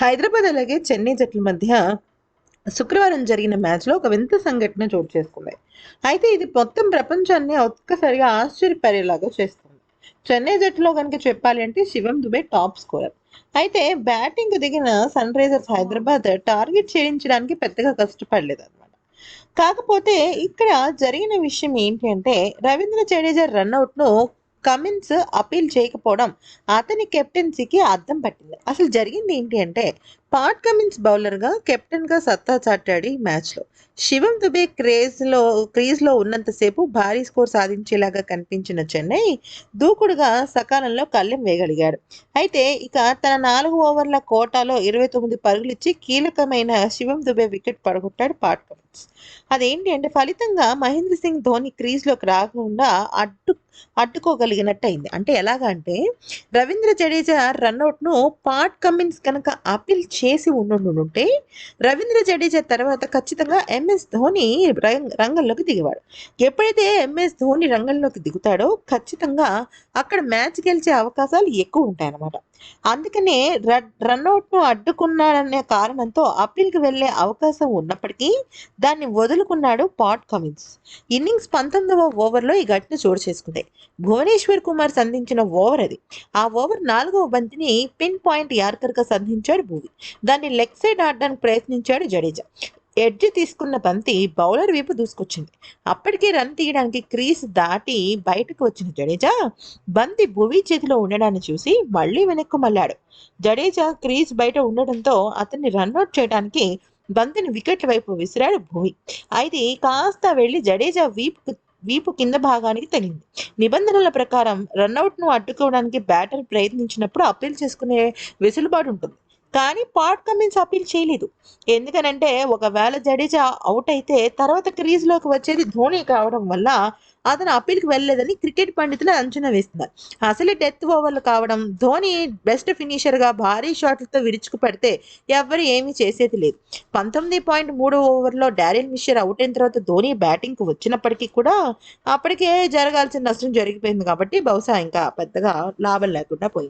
హైదరాబాద్ అలాగే చెన్నై జట్ల మధ్య శుక్రవారం జరిగిన మ్యాచ్లో ఒక వింత సంఘటన చోటు చేసుకుంది. అయితే ఇది మొత్తం ప్రపంచాన్ని ఒక్కసారిగా ఆశ్చర్యపడేలాగా చేస్తుంది. చెన్నై జట్టులో కనుక చెప్పాలి అంటే శివం దుబే టాప్ స్కోరర్. అయితే బ్యాటింగ్ దిగిన సన్ రైజర్స్ హైదరాబాద్ టార్గెట్ చేయించడానికి పెద్దగా కష్టపడలేదు అనమాట కాకపోతే ఇక్కడ జరిగిన విషయం ఏంటి అంటే రవీంద్ర జడేజా రన్అట్ను కమిన్స్ అపీల్ చేయకపోవడం అతని కెప్టెన్సీకి అర్థం పట్టింది. అసలు జరిగింది ఏంటి అంటే పాట్ కమిన్స్ బౌలర్గా కెప్టెన్గా సత్తా చాటాడు ఈ మ్యాచ్లో. శివం దుబే క్రేజ్లో క్రీజ్లో ఉన్నంతసేపు భారీ స్కోర్ సాధించేలాగా కనిపించిన చెన్నై దూకుడుగా సకాలంలో కళ్ళెం వేయగలిగాడు. అయితే ఇక తన నాలుగు ఓవర్ల కోటాలో ఇరవై తొమ్మిది పరుగులు ఇచ్చి కీలకమైన శివం దుబే వికెట్ పడగొట్టాడు పాట్ కమిన్స్. అదేంటి అంటే ఫలితంగా మహేంద్ర సింగ్ ధోని క్రీజ్లోకి రాకుండా అడ్డు అడ్డుకోగలిగినట్టు అయింది అంటే ఎలాగ అంటే రవీంద్ర జడేజా రన్అట్ను పాట్ కమిన్స్ కనుక అపీల్ చేసి ఉండుంటే రవీంద్ర జడేజా తర్వాత ఖచ్చితంగా ఎంఎస్ ధోని రంగంలోకి దిగేవాడు. ఎప్పుడైతే ఎంఎస్ ధోని రంగంలోకి దిగుతాడో ఖచ్చితంగా అక్కడ మ్యాచ్ గెలిచే అవకాశాలు ఎక్కువ ఉంటాయన్నమాట. అందుకనే రన్అట్ను అడ్డుకున్నాడనే కారణంతో అప్పీల్కి వెళ్ళే అవకాశం ఉన్నప్పటికీ దాన్ని వదులుకున్నాడు పాట్ కమిన్స్. ఇన్నింగ్స్ పంతొమ్మిదవ ఓవర్లో ఈ ఘటన చోటు చేసుకుంది. భువనేశ్వర్ కుమార్ సంధించిన ఓవర్ అది. ఆ ఓవర్ నాలుగవ బంతిని పిన్ పాయింట్ యార్కర్గా సంధించాడు భూవి. దాన్ని లెగ్ సైడ్ ఆడడానికి ప్రయత్నించాడు జడేజా. ఎడ్జ్ తీసుకున్న బంతి బౌలర్ వైపు దూసుకొచ్చింది. అప్పటికే రన్ తీయడానికి క్రీజ్ దాటి బయటకు వచ్చిన జడేజా బంతి భువి చేతిలో ఉండడాన్ని చూసి మళ్ళీ వెనక్కు మళ్ళాడు. జడేజా క్రీజ్ బయట ఉండడంతో అతన్ని రన్అట్ చేయడానికి బంతిని వికెట్ల వైపు విసిరాడు భూమి అయితే కాస్త వెళ్ళి జడేజా వీపు వీపు కింద భాగానికి తగిలింది. నిబంధనల ప్రకారం రన్అట్ను అడ్డుకోవడానికి బ్యాటర్ ప్రయత్నించినప్పుడు అప్పీల్ చేసుకునే వెసులుబాటు ఉంటుంది. కానీ పాట్ కమిన్స్ అప్పీల్ చేయలేదు. ఎందుకనంటే ఒకవేళ జడేజా అవుట్ అయితే తర్వాత క్రీజ్లోకి వచ్చేది ధోని కావడం వల్ల అతను అప్పీల్కి వెళ్ళలేదని క్రికెట్ పండితులు అంచనా వేస్తున్నారు. అసలు డెత్ ఓవర్లు కావడం ధోని బెస్ట్ ఫినిషర్గా భారీ షాట్లతో విరుచుకు పెడితే ఎవరు ఏమీ చేసేది లేదు. పంతొమ్మిది పాయింట్ మూడు ఓవర్లో డారెల్ మిషర్ అవుట్ అయిన తర్వాత ధోని బ్యాటింగ్కి వచ్చినప్పటికీ కూడా అప్పటికే జరగాల్సిన నష్టం జరిగిపోయింది కాబట్టి బహుశా ఇంకా పెద్దగా లాభం లేకుండా పోయింది.